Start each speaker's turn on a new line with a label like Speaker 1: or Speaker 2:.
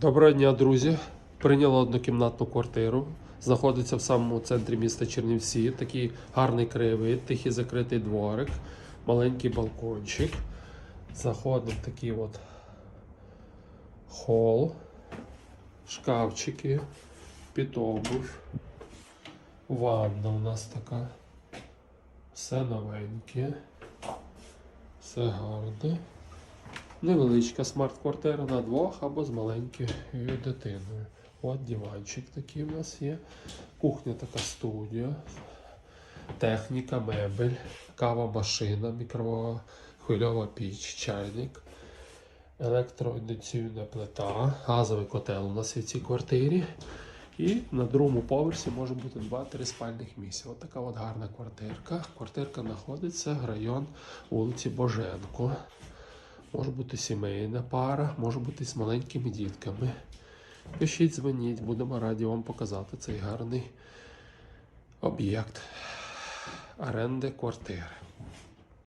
Speaker 1: Доброго дня, друзі. Прийняла однокімнатну квартиру. Знаходиться в самому центрі міста Чернівці. Такий гарний краєвид, тихий закритий дворик, маленький балкончик. Заходимо в такий от хол, шкафчики, під обув. Ванна у нас така. Все новеньке. Все гарне. Невеличка смарт-квартира на двох або з маленькою дитиною. От диванчик такий у нас є. Кухня така студія. Техніка, мебель, кава машина, мікрохвильова піч, чайник, електроіндукційна плита, газовий котел у нас в цій квартирі. І на другому поверсі може бути 2-3 спальних місця. От така от гарна квартирка. Квартирка знаходиться в район вулиці Боженко. Може бути сімейна пара, може бути з маленькими дітками. Пишіть, дзвоніть, будемо раді вам показати цей гарний об'єкт оренди квартири.